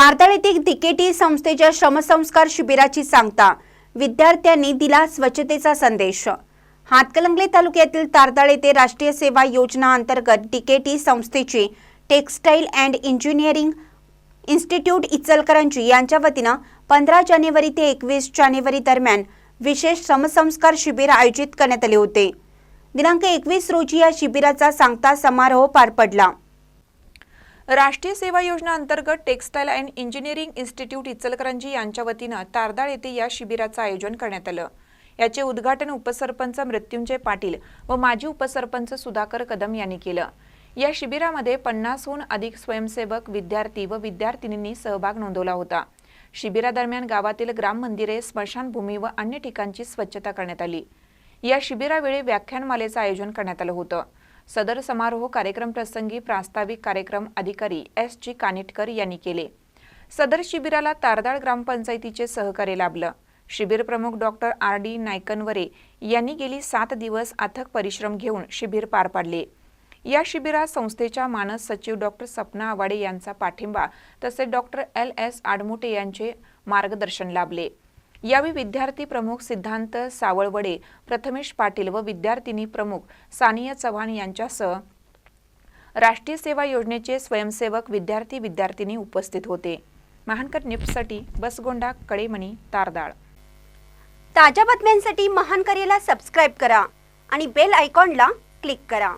तारदाळ येथे डिकेटी संस्थेच्या श्रमसंस्कार शिबिराची सांगता विद्यार्थ्यांनी दिला स्वच्छतेचा संदेश. हातकलंगले तालुक्यातील तारदाळ येथे राष्ट्रीय सेवा योजना अंतर्गत डिकेटी संस्थेची textile and engineering institute Ichalkaranji यांच्या वतीनं पंधरा जानेवारी ते एकवीस जानेवारी दरम्यान विशेष श्रमसंस्कार शिबिर आयोजित करण्यात आले होते. दिनांक एकवीस रोजी या शिबिराचा सांगता समारोह पार पडला. राष्ट्रीय सेवा योजना अंतर्गत textile and engineering institute Ichalkaranji यांच्या वतीनं तारदाळ येथे या शिबिराचं आयोजन करण्यात आलं. याचे उद्घाटन उपसरपंच मृत्युंजय पाटील व माजी उपसरपंच सुधाकर कदम यांनी केलं. या शिबिरामध्ये पन्नासहून अधिक स्वयंसेवक विद्यार्थी व विद्यार्थिनींनी सहभाग नोंदवला होता. शिबिरादरम्यान गावातील ग्राम मंदिरे स्मशानभूमी व अन्य ठिकाणची स्वच्छता करण्यात आली. या शिबिरावेळी व्याख्यानमालेचं आयोजन करण्यात आलं होतं. सदर समारोह कार्यक्रम प्रसंगी प्रास्ताविक कार्यक्रम अधिकारी एस जी कानिटकर यांनी केले. सदर शिबिराला तारदाळ ग्रामपंचायतीचे सहकार्य लाभलं. शिबिर प्रमुख डॉक्टर आर डी नायकनवरे यांनी गेली सात दिवस अथक परिश्रम घेऊन शिबिर पार पाडले. या शिबिरात संस्थेच्या मानस सचिव डॉक्टर सपना आवाडे यांचा पाठिंबा तसेच डॉक्टर एल एस आडमुटे यांचे मार्गदर्शन लाभले. यावेळी विद्यार्थी प्रमुख सिद्धांत सावळवडे प्रथमेश पाटील व विद्यार्थिनी प्रमुख सानिया चव्हाण यांच्यासह राष्ट्रीय सेवा योजनेचे स्वयंसेवक विद्यार्थी विद्यार्थिनी उपस्थित होते. महानकर निप्ससाठी बसगोंडा कडेमणी तारदाळ. ताज्या बातम्यांसाठी महानकरेला सबस्क्राईब करा आणि बेल आयकॉनला क्लिक करा.